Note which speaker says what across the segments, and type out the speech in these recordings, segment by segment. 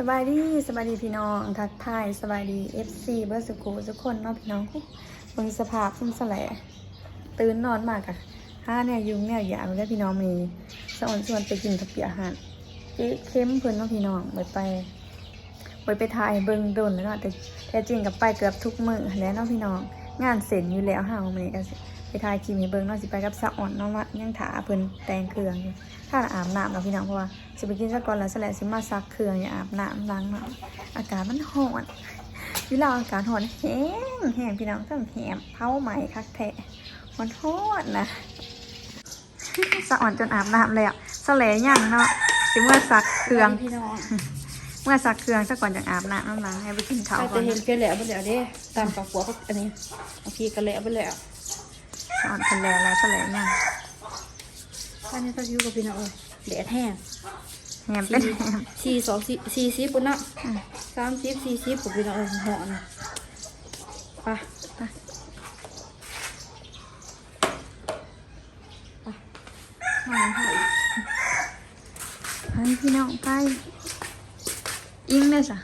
Speaker 1: สบายดีสบายดีพี่น้องทักทายสบายดีเอฟซีเบอร์สกูทุกคนเนาะพี่น้องเบิ่งสภาพซุ่มแสลตื่นนอนมากอะห้าเนี่ยยุงเนี่ยอยากแล้วพี่น้องมีสอนชวนไปกินกับเปียอาหารเจ๊เข้มเพิ่นเนาะพี่น้องเบิดไปเบิดไปถ่ายเบิ่งโดนแล้วเนาะแต่แท้จริงกับไปเกือบทุกมือแล้วเนาะพี่น้อง งานเสร็จอยู่แล้วห้ามื้อนี้ก็สิไป ถ่ายคลิปให้เบิ่งเนาะสิไปกับสะอ่อนเนาะว่ายังถาเพิ่นแต่งเครื่องอยู่ถ้าอาบน้ำเนาพี่น้องเพราะว่าจะไปกินซะก่อนแล้วสแลสิมาซักเครื่องอย่าอาบน้ำล้างเนาะอากาศมันร้อนเวลาอากาศร้อนแห้งแห้งพี่น้องต้องแหมเผาไหม้คักแทะมันร้อนนะสะอ่อนจนอาบน้ำแล้วสแลย่างเนาะสิเมื่อซักเครื่อง
Speaker 2: พี่น้อง
Speaker 1: เมื่อซักเครื่องซะก่อนจะอาบน้ำน้ำล้างให้ไปกินข้าว
Speaker 2: อาจ
Speaker 1: ก่อ
Speaker 2: จะเห็นเพี้ยแล้วไปแล้วเด้ตามกับหัวก็อันนี้บางทีก็แล้วไปแล้ว
Speaker 1: อ่อนคนแล้วแล้วสแลย่าง
Speaker 2: ท่านนี้ก็อยู่กับพี่น้องเอ้ยแดดแห้ง
Speaker 1: แหมเป็นแหม
Speaker 2: สี่สองสี่สี่สิบปุ่นเนาะ
Speaker 1: อะ
Speaker 2: สามสิบสี่สิบปุ่นพี่น้องเอ้ยหอนไปไปไปมาถ่าย
Speaker 1: ไปพี่น้องไปอิงเลยสะ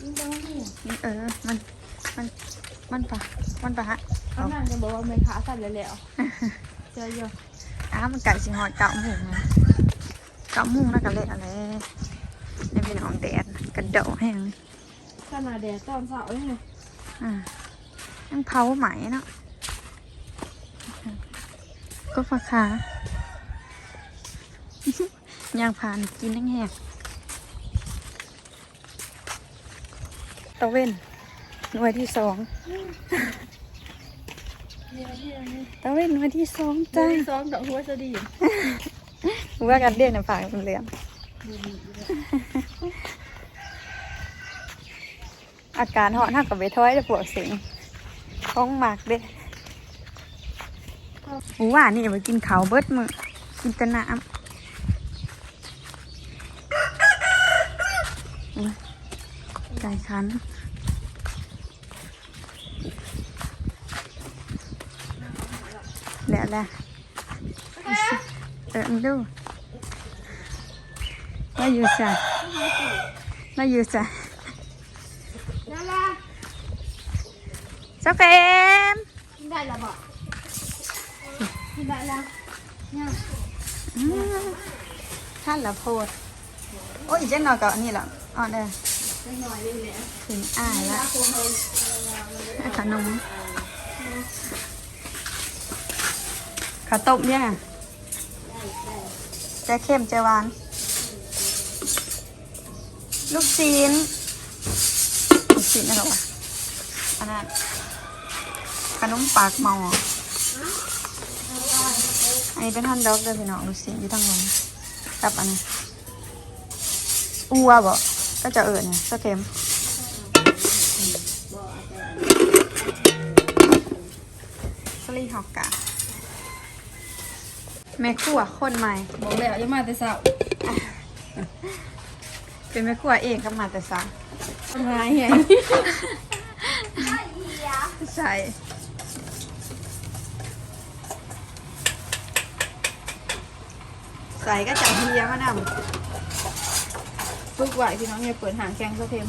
Speaker 2: นี่ต้องนี่
Speaker 1: เออมันมัน มันปะมันปะฮะ
Speaker 2: เขานั่งจะบอกว่าไม่ขาสั่นแล้วแล้วเจอเยอะ
Speaker 1: อ้ามันไก่สิหอดเก่าหมูนะเก่าหมูแล้วก็เละอะไรในพี่น้องแดดน่ะกระโดดแห้ง
Speaker 2: ขนาดแดดตอนเสาร์นี่เลย
Speaker 1: อ่ายังเผาไหมเนาะก็ฟ้าขายางผ่านกินแห้งๆตะเว้น หน่วยที่สองตะเว้นหน่วยที่สอง
Speaker 2: จ้า
Speaker 1: จ้า
Speaker 2: ซ้อมดอกหัวจะดี
Speaker 1: ว่ากันเรียกในปากมันเหลืองอาการเหาะนักกับไปท้อยจะปวดเสียงท้องหมากเด้หูว่านี่ไปกินเขาวเบิดมือกินแต่น้ำอุ๊ยใจคันเดี๋ยวแห ละเออมาดูมาอยู่จ้ะมาอยู่จ้ะ
Speaker 2: นั่นล่ะ
Speaker 1: เจ้าเฟม
Speaker 2: กินได้แล้วบอกกินได้แล้วเนี่ย
Speaker 1: อืมท่านละโพดโอ้ยอีเจ๊หน่อยกับอันนี้ละอ่อนเด้อ
Speaker 2: ไม่น้อยเลยแหละ
Speaker 1: ถึงอ่ายละขนม ข้าวต้มเนี่ยจะเข้มจะหวาน ลูกชิ้นลูกชิ้นอะไรวะอันนั้นขนมปากหมออันนี้เป็นฮันดอกเด้อพี่น้องลูกชิ้นอยู่ทางนู้นกับอันนี้อัวบ่ก็จะเอิญเนี่ยสเค็มสลีฮอกกา แม่ครัวคนใหม่
Speaker 2: บอกแล้วอย่ามาแต่เช้า
Speaker 1: เป็นแม่ครัวเองก็มาแต่สาย
Speaker 2: ทำไงไง
Speaker 1: ใช่ใส่ก็จับเฮียมานำ
Speaker 2: ฝึกไหวพี่น้องอย่าเปิดหางแข้งซะเทม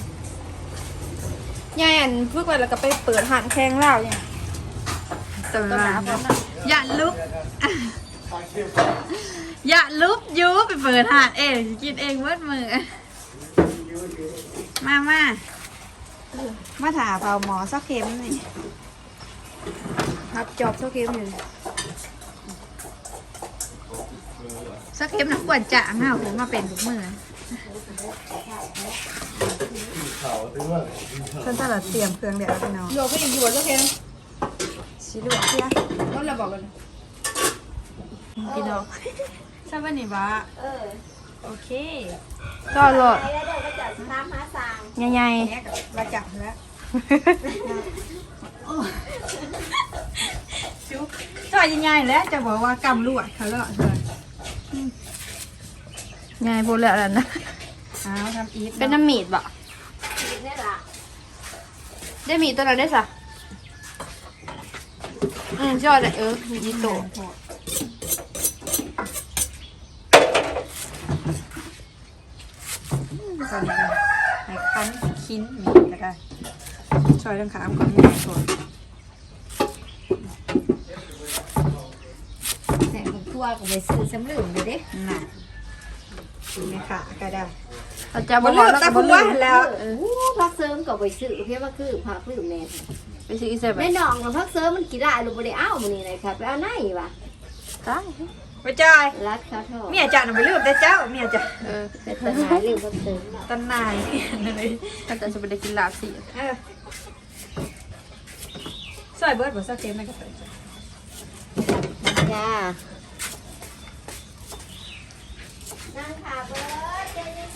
Speaker 2: ยายอันฝึกไหวแล้วก็ไปเปิดหางแข้งแล้วเนี่ย
Speaker 1: ตัว
Speaker 2: ต้นห
Speaker 1: มา
Speaker 2: นาพร้อมนะ
Speaker 1: อย่าลุก อย่าลุกยูไปเปิดหาดเองกินเองเวิดมือมามามาถาเผาหมอสักเข็มนี่
Speaker 2: ครับจอบเท่าเกมอยู่
Speaker 1: สักเข็มน้ำกวนจะห้าวผมมาเป็นทุกมือเพิ่นตลอดเตรียมเครื่องเดี๋ยวพี่น้อง
Speaker 2: โยกก็ยังอยู่เท่าเกม
Speaker 1: สีเหลืองเพีย
Speaker 2: ก็เราบอกกัน
Speaker 1: พี่น้องทราบว่านี่บ้า
Speaker 3: เออ
Speaker 1: โอเค
Speaker 2: ก็หลอด
Speaker 3: ไปแล้วเดี๋ยวก็จะน้ำมาสั่ง
Speaker 2: ใหญ่
Speaker 1: แยกมาจับแล้วจุ๊บจ่อยยังไงแล้วจะบอกว่ากำลวดเขาเลาะเธอ
Speaker 2: ๆใหญ่พูดแล้วนะ
Speaker 1: อ้าวทำอีท
Speaker 2: เป็นน้ำมีดบ่
Speaker 3: กินได้ละ
Speaker 2: ได้มีดตัวนั้นได้สะอืมจอดเลยเออมีอีโตะ
Speaker 1: อืม ตอนนี้ก็ให้ คั้นคิ้นนี่ก็ได้ซอยดังขามก่อนนี่ส่วน
Speaker 3: แสงกับทั่วก็ไปซื้อสำลืมเลยเด้
Speaker 1: น่ะนี่ค่ะก็ได้
Speaker 2: เราจะบอกว่าเราก็บ่ลืม
Speaker 1: แล้ว
Speaker 3: เออพักเสริมก็ไปซื้อเพียงว่าคือพักลืมแน่
Speaker 2: ไปซื้ออีเซฟ
Speaker 3: แม่น้องกับพักเสริมมันกี่ได้ลูกบ่ได้เอามื้อนี้เลยครับไปเอาไหนวะ
Speaker 2: ตาย
Speaker 1: ไปจ่าย
Speaker 3: รัดเขาเถอะ
Speaker 1: เมียจ่าหนูไปลืมแต่เจ้าเมียจ่า
Speaker 2: เออ
Speaker 3: เป็นตาหายลืมพักเสริม
Speaker 1: ตันนายเลย
Speaker 2: ถ้าจะจะไปได้กินลาบสิ
Speaker 1: เออซอยเบิร์ดบ่ซอยเค็มไม่ก็ไป
Speaker 3: จ้านั่งขาเบิร์ดเจนเจน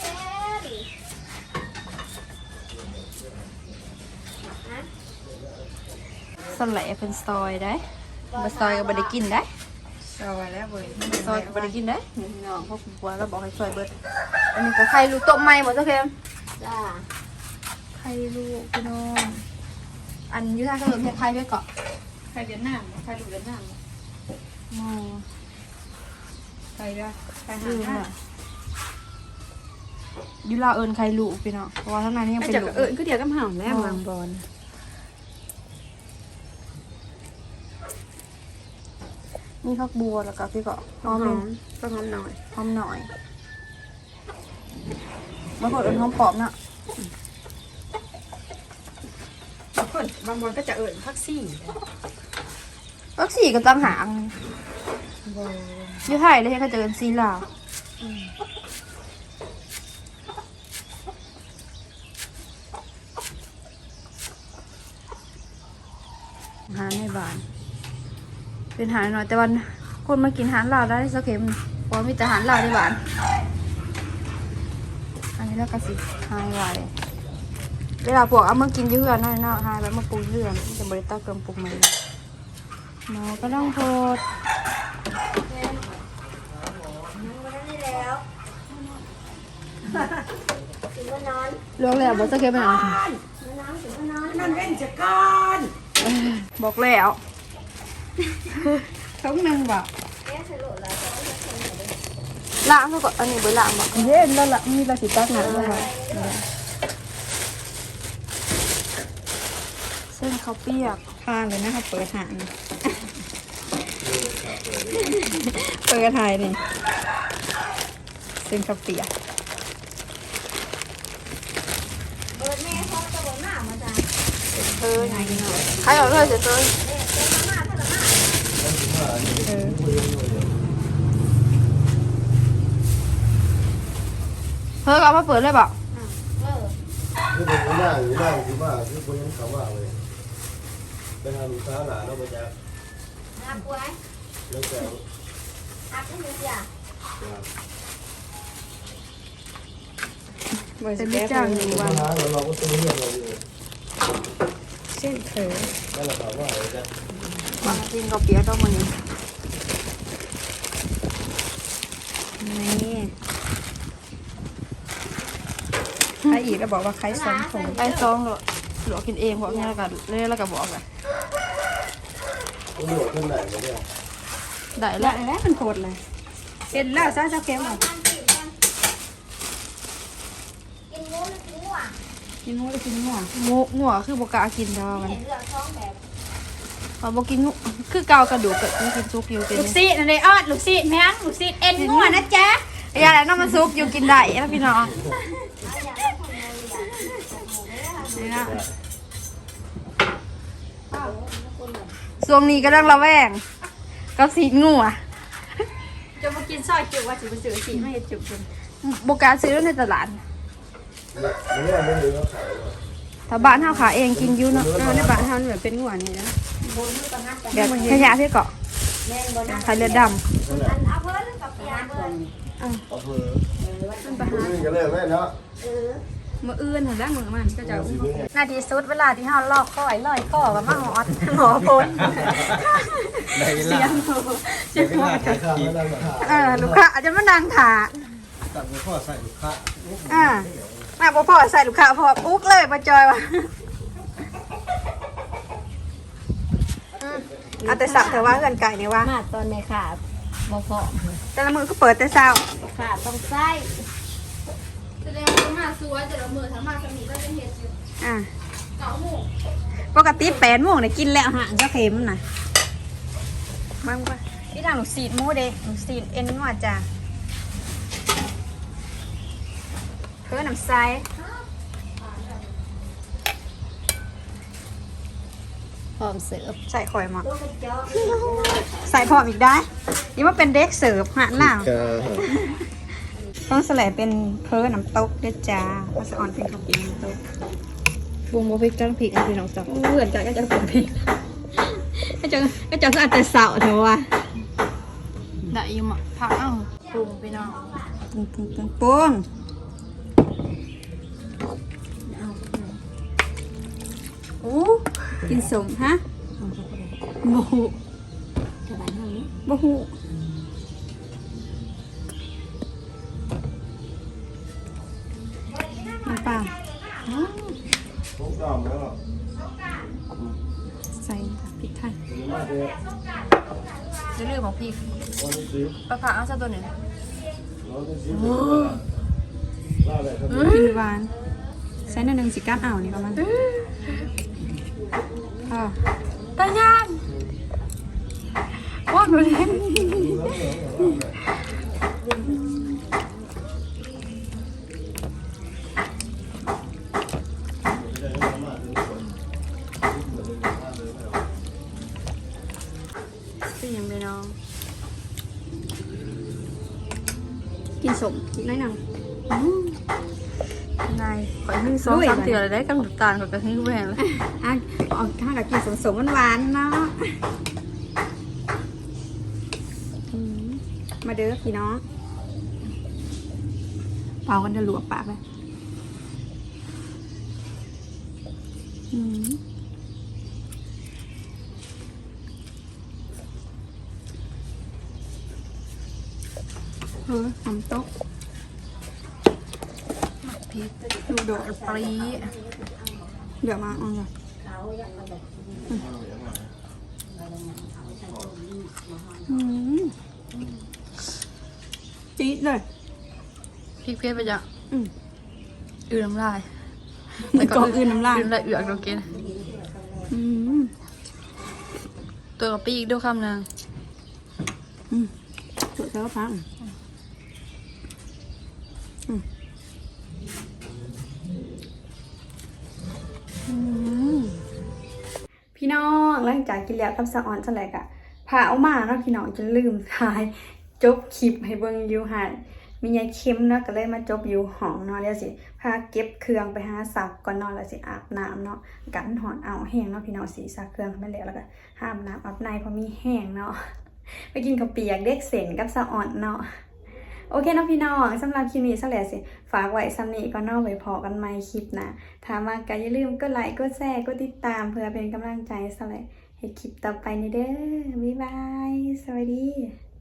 Speaker 2: สแลบเป็นซอยได้มาซอยก็บ่ได้กินได้
Speaker 1: ซอยแล้วเว้ย
Speaker 2: ซอยก็บ่ได้กินได้นี่พี่น้องพ่อผมกลัวเราบอกให้ซอยเบิดอันนี้ก็ไข่ลูกต้มใหม่หมดเจ้าเค็ม
Speaker 3: จ้า
Speaker 2: ไข่ลูกพี่น้องอันอยูท่าขนมเฮ็ดไข่ไว้เกาะ
Speaker 1: ใครเวียดนามใครดูเวียดนาม
Speaker 2: มอ
Speaker 1: ใครละใครหา
Speaker 2: ลืม
Speaker 1: หน้า
Speaker 2: อะยูลาเอิญไข่ลูกพี่น้องเพราะว่าทั้งนั้นยัง
Speaker 1: ไม่
Speaker 2: เป็น
Speaker 1: จับ
Speaker 2: ลูก
Speaker 1: เอิญก็เดี๋ยวก็ห่างแล้ววางบอล
Speaker 2: นี่ข้าวบัวแล้วก็พี่เกาะห
Speaker 1: ห
Speaker 2: อ
Speaker 1: อ
Speaker 2: ม
Speaker 1: มก็หอมหน่อย
Speaker 2: หอมหน่อยบางคนเอิญหอมปอบเนาะ
Speaker 1: บางคนบางบอลก็จะเอิญพักซี่
Speaker 2: ก็สี่ก็ตั้งหาง
Speaker 1: บอล
Speaker 2: อยูไทยเลยให้เขาเจอกันซีลาวหาในบ้าน เป็นหาหน่อยแต่วันคนมากินอาหารลาวได้สักเข็มเพราะมีแต่อาหารลาวในบ้าน อันนี้แล้วก็สิหายไวเวลาพวกเอามากินอยืเพื่อนนั่นน่ะหายแบบมาปรุงเรื่องจะบริต้าเกิมปรุงใหม่หมอก็ต้องโทษ
Speaker 3: นั่งมาได้แล้วถึงมานอน
Speaker 2: เรื่องแล้วบอกสักเข็มไปไหน
Speaker 3: มานอนถึงมานอน
Speaker 1: นั่นเล่นจะก้อน
Speaker 2: บอกแล้ว
Speaker 1: ท้องนึงบอก
Speaker 3: แม่สรุปแล้วจะเอาเงินไหนดี
Speaker 2: ล้างซะก่อนอันนี้เบอร์ล้างบอก
Speaker 1: เย็นแล้วล่ะมีเราสิตักหนักเลยค่ะ
Speaker 2: เส้นข้าวเปียก
Speaker 1: ทานเลยนะคะเปิดหางเปิดถ่ายนี่เส้นข้าวเปียก
Speaker 3: เออแม่เขาจะบอกหน้ามาจ้ะ
Speaker 2: เออไงเนาะใครเอาเลยเสร็จเลย
Speaker 1: เออ
Speaker 2: เฮ้ยเอามาเปิดเลยบอก
Speaker 3: เออ
Speaker 4: คือผมหน้าอยู่หน้าอยู่ว่าคือคนนั้นเขาว่าเลยไปทำลูกค้าหลานเราไปจาก
Speaker 3: นับไว้
Speaker 4: แล้วแต่
Speaker 3: นับให้หนูจ้ะ
Speaker 2: เป็นลูกจ้างหนึ่ง
Speaker 4: ปั
Speaker 2: วั
Speaker 4: ญ
Speaker 2: น
Speaker 4: หาเราเราก็ต้องเรียกเราอยู่
Speaker 1: เส้นเขือ
Speaker 4: นั่นแหละเขาว่าเลยจ้ะ
Speaker 2: มากินข้าวเปียกต้องมานี่
Speaker 1: นี่ใครอีกก็บอกว่าใครสองถุง
Speaker 2: ไอ้ซองเหรอหลวกินเองเพราะงั้นแล้วก็เลยแล้วก็บอกเลย
Speaker 4: ต้องหลวดเท่าไหร่เนี่ย
Speaker 2: ได้
Speaker 1: แล้
Speaker 2: แล้วว
Speaker 1: แล้วมันโคตรเลยเห็นแล้วซะเจ้าเค็มอะ
Speaker 3: ทานกินกันกินหมูหรือกินหัว
Speaker 1: กินหัวหรือกินหัว
Speaker 2: หมูหัวคือบกล้ากินดอกมัน
Speaker 3: เห็นเลือกท้องแบ บ
Speaker 2: พอบอกินหัวคือเกากระดูกกับกินซุปอยู่กิน
Speaker 1: ลูกซีดนั่นเลยออดลูกซีดแม่งลูกซีดเอ็นงัวนะจ๊ะ
Speaker 2: อย่าแล้วน้ำมันซุปอยู่กินได้แล้วพี่น้อง
Speaker 3: เอาอย่างนั้นคนเลยอย่างหมูไม่ได้ทำ
Speaker 2: นี่นะช่วงนี้ก็ต้องระแวงกับสีงัว
Speaker 1: จะมากินซอยจุว่าสิมาซื้อสีไม่เห็นจุกิน
Speaker 2: บกล้าซื้อในตลาด
Speaker 4: เนี่ยเนี่ยไม่รู้เขาขาย
Speaker 2: ถ้าบ้านเฮาขายเองกินอยู่เนาะ
Speaker 1: เออในบ้านเฮาเหมือนเป็นงัวนี่นะ
Speaker 2: แบบขยะพี่เกาะ
Speaker 3: แม่นบนนั้น
Speaker 2: ไข่เลือดด
Speaker 3: อันเอาเพิ่นกับเปียเพิ่น
Speaker 4: เอาเถอะนี่ก็เลิกได้เนาะ
Speaker 3: เออ
Speaker 1: มืออื่นหันด้านมือมันก็จะ
Speaker 4: สีนี้
Speaker 1: นาทีสุดเวลาที่เฮาลอกข้อยลอยข้อกับมาหอดหมอพ้น
Speaker 4: ได้เวลาเสียเวลาขายข้าวแล้วนั่งขาย
Speaker 1: เออลูกค้าอาจจะมานั่งถา
Speaker 4: ตัดหัวข้อใส่ลูกค้า
Speaker 1: อ่ามาบ่พอใส่ลูกค้าพออุ๊กเลยมาจอยว่ะอืม เอาแต่สับเถอะว่าเงินไก่เนี่ยว่า
Speaker 3: มาตอนในขาบ่พอ
Speaker 1: แต่ละมือก็เปิดแต่เช้า
Speaker 3: ขาต้องใส่ำ
Speaker 2: แสดงว่า
Speaker 3: มาซัวจะละมือทั้งมาสมีก็จะเห็ดอยู่
Speaker 1: อะ
Speaker 3: เก่าหมู
Speaker 1: ปกติแปดโมงเนี่ยกินแล้วหางก็เค็มน่ะบางว่าพี่ทางหนูสีดหมูเด้หนูสีดเอ็นงัวจ้ะเพื่อน้ำใส ร้อมเสิร์ฟใส่ข่อยมา
Speaker 3: ตัวกระจอก
Speaker 1: ใส่พร้อมอีกได้นี่ว่าเป็นเด็กเสิร์ฟหาหน้า
Speaker 4: จ้า
Speaker 1: ต้องแสลายเป็นเพื่อน้ำตกด้วยจ้าภาษาอ่อนเป็นข้าวปิ้งน้ำตก
Speaker 2: บุ้งบ่พริกจ้างพริกพี่น้องจ้ะ
Speaker 1: เหมือนกันก็จะเป็นพริกก็จะก็จะอาจจะเสาเถอะวะ
Speaker 2: ได้อยู่มาผักเอ้าปรุงพี่น้อง
Speaker 1: ปุ้งปุ้งปุ้งปุ้งโอ้ กินสมฮะโมหูโมหูน้ำเปล่า
Speaker 4: ผมกล้ามแล้ว
Speaker 1: ใส่พริกไทย
Speaker 4: ผมมาเจอ
Speaker 2: จะลืมของพริก
Speaker 4: วันนี้สิบ
Speaker 2: ปลาผักเอาซะตัวหนึ่ง
Speaker 4: ร้อยสิบลาเลยครับ
Speaker 1: กินหวาน ใส่หนอยหนึ่งสิก้าเอานี่ประมาณอ่า
Speaker 2: ตายานว่าหนูเล่น ข่อยนึ่งสองสามเตือเลยได้กับน้ำตาลข่อยก็นึ่งแหวนเลย
Speaker 1: อะออกถ้าเรากินสมสมหวานๆเนาะอืมมาเด้อพี่น้องเปล่ากันจะหลวกปากเลยอืมเออน้ำตก
Speaker 2: พริกดูโดดปรี
Speaker 1: เดี๋ยวมาเอ่อนอืมจี๊ดเลย
Speaker 2: พริกเพี้ยไปจ้ะ
Speaker 1: อืม
Speaker 2: อือน้ำลาย
Speaker 1: มันกรอบอื่นน้ำลาย
Speaker 2: อือน้ำลายเอือกเรากิน
Speaker 1: อืม
Speaker 2: ตัวกับปีกด้วยคำหนึง
Speaker 1: สดแล้วพัง หลังจากกินแล้วกับสะออนสแลกอะพาเอามาเนาะพี่น้องจนลืมทายจบคลิปให้เบิ่งอยู่หาดมียายเค็มเนาะก็เลยมาจบอยู่ห้องนาะแล้วสิพาเก็บเครื่องไปหาสักก่อนนอนแล้วสิอาบน้ำเนาะกันหอนเอาแห้งเนาะพี่น้องสีซักเครื่องไปแล้วแล้วก็ห้ามน้ำอาบในเพราะมีแห้งเนาะไปกินข้าวเปียกเด็กเสนกับสะอ่อนเนาะโอเคเนาะพี่น้องสำหรับคลิปนี้สแลสิ ฝากไว้ซ้ำนี้ก็นอกไว้พอกันใหม่คลิปนะถ้ามากก็อย่าลืมกดไลค์กดแชร์กดติดตามเพื่อเป็นกำลังใจสแล ให้คลิปต่อไปในเด้อบ๊ายบาย สวัสดี